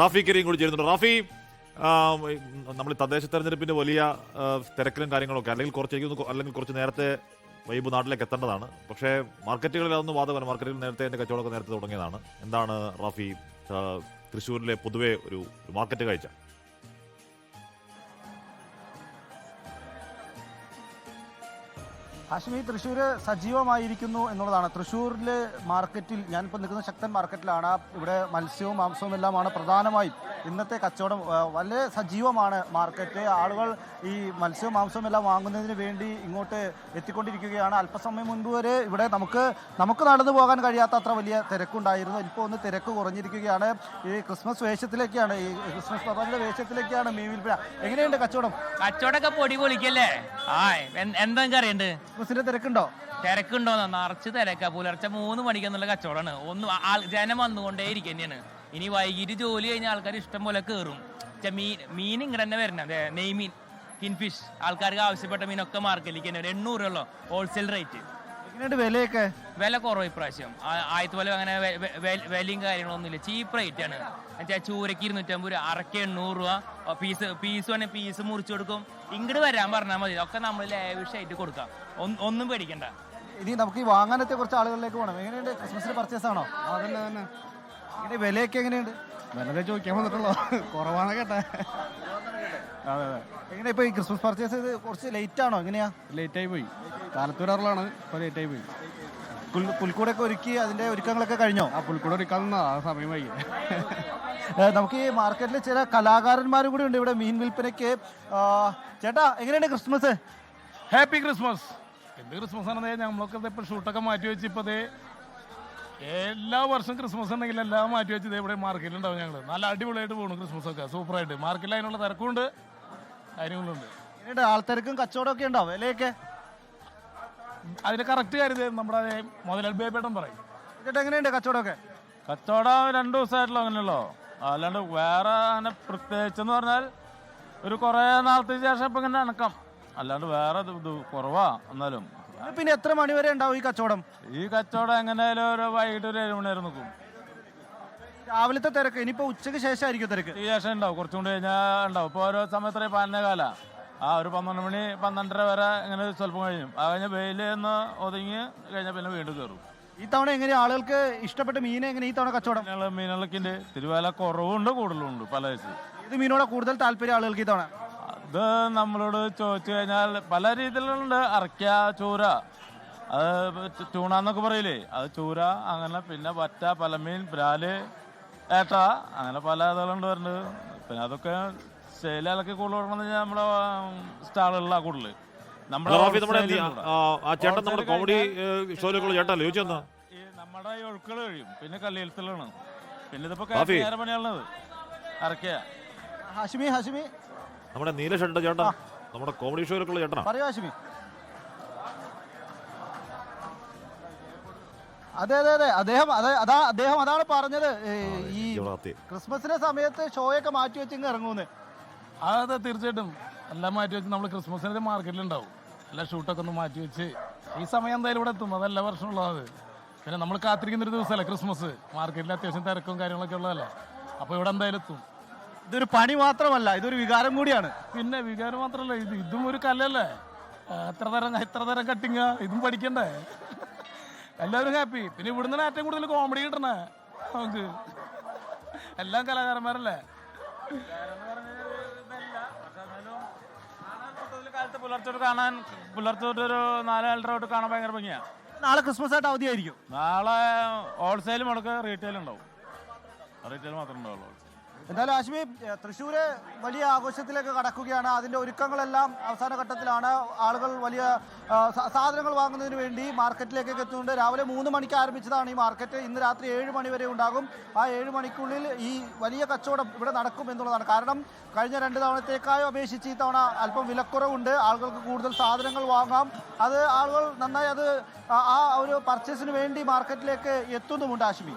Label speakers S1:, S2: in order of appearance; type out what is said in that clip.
S1: റാഫി കരീം കൂടി ചേരുന്നുണ്ട്. റാഫി നമ്മൾ തദ്ദേശ തെരഞ്ഞെടുപ്പിന്റെ വലിയ തിരക്കിലും കാര്യങ്ങളൊക്കെ അല്ലെങ്കിൽ കുറച്ച് എനിക്ക് അല്ലെങ്കിൽ കുറച്ച് നേരത്തെ വൈബ് നാട്ടിലേക്ക് എത്തേണ്ടതാണ്. പക്ഷേ മാർക്കറ്റുകളിൽ അതൊന്നും വാദമല്ല മാർക്കറ്റിൽ നേരത്തെ എന്റെ കച്ചവടമൊക്കെ നേരത്തെ തുടങ്ങിയതാണ്. എന്താണ് റാഫി തൃശ്ശൂരിലെ പൊതുവെ ഒരു മാർക്കറ്റ് കാഴ്ച?
S2: ഹാഷ്മി തൃശ്ശൂർ സജീവമായിരിക്കുന്നു എന്നുള്ളതാണ്. തൃശ്ശൂരിലെ മാർക്കറ്റിൽ ഞാനിപ്പോൾ നിൽക്കുന്ന ശക്തൻ മാർക്കറ്റിലാണ്. ഇവിടെ മത്സ്യവും മാംസവും എല്ലാമാണ് പ്രധാനമായും. ഇന്നത്തെ കച്ചവടം വളരെ സജീവമാണ് മാർക്കറ്റ്. ആളുകൾ ഈ മത്സ്യവും മാംസവും എല്ലാം വാങ്ങുന്നതിന് വേണ്ടി ഇങ്ങോട്ട് എത്തിക്കൊണ്ടിരിക്കുകയാണ്. അല്പസമയം മുൻപ് വരെ ഇവിടെ നമുക്ക് നമുക്ക് നടന്നു പോകാൻ കഴിയാത്ത അത്ര വലിയ തിരക്കുണ്ടായിരുന്നു. ഇപ്പോൾ ഒന്ന് തിരക്ക് കുറഞ്ഞിരിക്കുകയാണ്. ഈ ക്രിസ്മസ് വേഷത്തിലേക്കാണ് ഈ ക്രിസ്മസ് പർവതിന്റെ വേഷത്തിലേക്കാണ് മീൻ വിൽപ്പന. എങ്ങനെയുണ്ട് കച്ചവടം?
S3: കച്ചവടമൊക്കെ പൊടി പൊളിക്കല്ലേ ആ എന്താ അറിയണ്ട്?
S2: ക്രിസ്മസിന്റെ തിരക്കുണ്ടോ?
S3: തിരക്കുണ്ടോ നിറച്ച് തിരക്കാ. പുലർച്ചെ മൂന്ന് മണിക്കെന്നുള്ള കച്ചവടമാണ്. ഒന്ന് ജനം വന്നുകൊണ്ടേ ഇരിക്കും തന്നെയാണ്. ഇനി വൈകിട്ട് ജോലി കഴിഞ്ഞ ആൾക്കാർ ഇഷ്ടം പോലെ കയറും മീൻ മീൻ ഇങ്ങനെ തന്നെ വരണം. നെയ്മീൻ കിൻഫിഷ് ആൾക്കാർക്ക് ആവശ്യപ്പെട്ട മീനൊക്കെ മാർക്കറ്റിലേക്ക് തന്നെ എണ്ണൂറ് ഹോൾസെയിൽ റേറ്റ്
S2: എങ്ങനെയുണ്ട് വിലയൊക്കെ?
S3: വില കുറവ് ഇപ്രാവശ്യം. ആദ്യത്തെ പോലെ അങ്ങനെ വിലയും കാര്യങ്ങളൊന്നും ഇല്ല ചീപ്പ് റേറ്റ് ആണ്. എന്നുവെച്ചാൽ ചൂരക്ക് ഇരുന്നൂറ്റമ്പത് രൂപ അറക്ക് എണ്ണൂറ് രൂപ പീസ് പീസ് വേണമെങ്കിൽ പീസ് മുറിച്ചു കൊടുക്കും. ഇങ്ങോട്ട് വരാൻ പറഞ്ഞാൽ മതി. ഒക്കെ നമ്മൾ ലേവിഷായിട്ട് കൊടുക്കാം. ഒന്നും- പേടിക്കണ്ട.
S2: ഇനി നമുക്ക് ഈ വാങ്ങാനത്തെ കുറച്ച് ആളുകളിലേക്ക് പോകണം എങ്ങനെയുണ്ട്? ക്രിസ്മസിന് പർച്ചേസ് ആണോ?
S4: അതന്നെ തന്നെ
S2: ഇതിന്റെ വിലയൊക്കെ എങ്ങനെയുണ്ട്?
S4: വിലതെ ചോദിക്കാൻ വന്നിട്ടുള്ളൂ. കുറവാണ് കേട്ടെ. അതെ അതെ.
S2: എങ്ങനെ ഇപ്പൊ ഈ ക്രിസ്മസ് പർച്ചേസ് ചെയ്ത് കുറച്ച് ലേറ്റ് ആണോ? എങ്ങനെയാ?
S4: ലേറ്റ് ആയി പോയി. കാലത്ത് വരാറുള്ളതാണ് ഇപ്പൊ ലേറ്റ് ആയി പോയി.
S2: പുൽ- പുൽക്കൂടൊക്കെ ഒരുക്കി അതിന്റെ ഒരുക്കങ്ങളൊക്കെ കഴിഞ്ഞോ?
S4: ആ പുൽക്കൂടെ ഒരുക്കാൻ സമയം വൈകി.
S2: നമുക്ക് ഈ മാർക്കറ്റിൽ ചില കലാകാരന്മാരും കൂടി ഉണ്ട് ഇവിടെ മീൻ വിൽപ്പനയ്ക്ക്. ചേട്ടാ എങ്ങനെയുണ്ട് ക്രിസ്മസ്?
S5: ഹാപ്പി ക്രിസ്മസ് എന്ത് ക്രിസ്മസ് ആണെന്നേ നമ്മളൊക്കെ ഇപ്പം ഷൂട്ടൊക്കെ മാറ്റി വെച്ച് ഇപ്പോൾ എല്ലാ വർഷവും ക്രിസ്മസ് ഉണ്ടെങ്കിൽ എല്ലാം മാറ്റി വെച്ച് ദേ ഇവിടെ മാർക്കറ്റിൽ ഉണ്ടാവും ഞങ്ങൾ നല്ല അടിപൊളിയായിട്ട് പോകണം ക്രിസ്മസ് ഒക്കെ. സൂപ്പറായിട്ട് മാർക്കറ്റിൽ അതിനുള്ള തിരക്കുണ്ട് കാര്യങ്ങളുണ്ട്.
S2: ആൾത്തിരക്കും കച്ചവടം ഒക്കെ ഉണ്ടോ വിലയൊക്കെ
S5: അതിന് കറക്റ്റ് കാര്യം നമ്മുടെ മുതലാളി ബേബേട്ടൻ പറയും.
S2: ചേട്ടാ എങ്ങനെയുണ്ട് കച്ചവടമൊക്കെ?
S5: കച്ചവടം രണ്ട് ദിവസമായിട്ടുള്ള അങ്ങനെയല്ലോ അല്ലാണ്ട് വേറെ അങ്ങനെ പ്രത്യേകിച്ചെന്ന് പറഞ്ഞാൽ ഒരു കുറേ നാളത്തിന് ശേഷം ഇപ്പം ഇങ്ങനെ അണക്കം അല്ലാണ്ട് വേറെ കുറവാ എന്നാലും.
S2: പിന്നെ എത്ര മണി വരെ ഉണ്ടാവും ഈ കച്ചവടം?
S5: ഈ കച്ചവടം എങ്ങനെയായാലും ഒരു വൈകിട്ട് ഒരു ഏഴ് മണി വരെ നിൽക്കും.
S2: രാവിലത്തെ തിരക്ക് ഇനിയിപ്പോ ഉച്ചയ്ക്ക് ശേഷമായിരിക്കും തിരക്ക്.
S5: ഈ ശേഷം ഉണ്ടാവും കുറച്ചും കൂടി കഴിഞ്ഞാൽ ഉണ്ടാവും. ഇപ്പോൾ ഓരോ സമയത്ത് പതിനൊന്നേ കാല ആ ഒരു പന്ത്രണ്ട് മണി പന്ത്രണ്ടര വരെ ഇങ്ങനെ സ്വല്പം കഴിഞ്ഞു. അത് കഴിഞ്ഞ വെയിൽ ഒന്ന് ഒതുങ്ങി കഴിഞ്ഞാൽ പിന്നെ വീണ്ടും കയറും
S2: ഈ തവണ എങ്ങനെ ആളുകൾക്ക് ഇഷ്ടപ്പെട്ട മീൻ എങ്ങനെ ഈ തവണ കച്ചവടം?
S5: ഞങ്ങൾ മീനുകളൊക്കെ തിരുവേല കുറവുണ്ട് കൂടുതലുണ്ട് പല വെച്ച്
S2: ഇത് മീനോടെ കൂടുതൽ താല്പര്യം ആളുകൾക്ക് ഈ തവണ?
S5: അത് നമ്മളോട് ചോദിച്ചു കഴിഞ്ഞാൽ പല രീതിയിലുണ്ട്. അറക്ക ചൂര. അത് ചൂണ എന്നൊക്കെ പറയില്ലേ? അത് ചൂര അങ്ങനെ പിന്നെ വറ്റ പലമീൻ ബ്രാൽ ഏട്ട അങ്ങനെ പല ഇതുകളുണ്ട് വരുന്നുണ്ട് പിന്നെ അതൊക്കെ സെയിലൊക്കെ കൂടുതൽ കൊടുക്കണമെന്ന് കഴിഞ്ഞാൽ നമ്മുടെ സ്റ്റാളുകളിലാണ് കൂടുതൽ
S1: അല്ല, റാഫി നമ്മുടെ ആ, ചേട്ടൻ നമ്മുടെ കോമഡി ഷോയിലേക്കുള്ള ചേട്ടൻ ചോദിച്ചെന്നാ
S5: ഈ നമ്മുടെ ഈ ഒഴുക്കുകൾ കഴിയും. പിന്നെ കല്ലിയലത്തിലാണ് പിന്നെ ഇതിപ്പോ. നേരെ പണിയാണത് അറക്കിയ.
S2: ഹാഷിമി ഹാഷിമി.
S1: നമ്മുടെ നീല ഷർട്ട് ചേട്ടൻ. നമ്മുടെ കോമഡി ഷോയിലേക്കുള്ള ചേട്ടനാ.
S2: പറയൂ ഹാഷിമി. അതെ അതെ അതെ. അദ്ദേഹം അതെ അതാ അദ്ദേഹം അതാണ് പറഞ്ഞത്. ഈ. ക്രിസ്മസിന്റെ സമയത്ത് ഷോയൊക്കെ മാറ്റി വെച്ചിങ്ങ് ഇറങ്ങൂന്ന്
S5: അതെ തീർച്ചയായിട്ടും. എല്ലാം മാറ്റി വെച്ച് നമ്മൾ ക്രിസ്മസിന് മാർക്കറ്റിലുണ്ടാവും. എല്ലാ ഷൂട്ടൊക്കെ ഒന്ന് മാറ്റി വെച്ച്. ഈ സമയം എന്തായാലും ഇവിടെ എത്തും. അതെല്ലാ വർഷമുള്ളത് പിന്നെ നമ്മൾ കാത്തിരിക്കുന്ന ഒരു ദിവസമല്ല ക്രിസ്മസ്? മാർക്കറ്റിൽ അത്യാവശ്യം തിരക്കും കാര്യങ്ങളൊക്കെ ഉള്ളതല്ലേ? അപ്പോൾ ഇവിടെ എന്തായാലും എത്തും.
S2: ഇതൊരു പണി മാത്രമല്ല ഇതൊരു വികാരം കൂടിയാണ്.
S5: പിന്നെ വികാരം മാത്രമല്ല ഇത് ഇതും ഒരു കലല്ലേ എത്ര തരം എത്ര തരം കട്ടിങ് ഇതും പഠിക്കണ്ടേ? എല്ലാവരും ഹാപ്പി പിന്നെ ഇവിടുന്ന് ഏറ്റവും കൂടുതൽ കോമഡി കിട്ടണേ. നമുക്ക്. എല്ലാം കലാകാരന്മാരല്ലേ? കാലത്ത് പുലർച്ചോട്ട് കാണാൻ പുലർച്ചോട്ട് ഒരു നാലാളോട്ട് കാണാൻ ഭയങ്കര ഭംഗിയാണ്
S2: നാളെ ക്രിസ്മസ് ആയിട്ട് അവധിയായിരിക്കും
S5: നാളെ ഹോൾസെയിൽ മുടക്ക് റീറ്റെയിൽ ഉണ്ടാവും. റീറ്റെയിൽ മാത്രമേ ഉണ്ടാവുള്ളൂ.
S2: എന്തായാലും ആശ്മി തൃശ്ശൂര് വലിയ ആഘോഷത്തിലേക്ക് കടക്കുകയാണ്. അതിന്റെ ഒരുക്കങ്ങളെല്ലാം അവസാന ഘട്ടത്തിലാണ് ആളുകൾ വലിയ സാധനങ്ങൾ വാങ്ങുന്നതിന് വേണ്ടി മാർക്കറ്റിലേക്കൊക്കെ എത്തുന്നുണ്ട്. രാവിലെ മൂന്ന് മണിക്ക് ആരംഭിച്ചതാണ് ഈ മാർക്കറ്റ്. ഇന്ന് രാത്രി ഏഴ് മണി വരെ ഉണ്ടാകും. ആ ഏഴ് മണിക്കുള്ളിൽ ഈ വലിയ കച്ചവടം ഇവിടെ നടക്കും എന്നുള്ളതാണ്. കാരണം കഴിഞ്ഞ രണ്ട് തവണത്തേക്കായോ അപേക്ഷിച്ച് ഈ തവണ അല്പം വിലക്കുറവുണ്ട്. ആളുകൾക്ക് കൂടുതൽ സാധനങ്ങൾ വാങ്ങാം. അത് ആളുകൾ നന്നായി അത് ആ ഒരു പർച്ചേസിന് വേണ്ടി മാർക്കറ്റിലേക്ക് എത്തുന്നുമുണ്ട് ആശ്മി.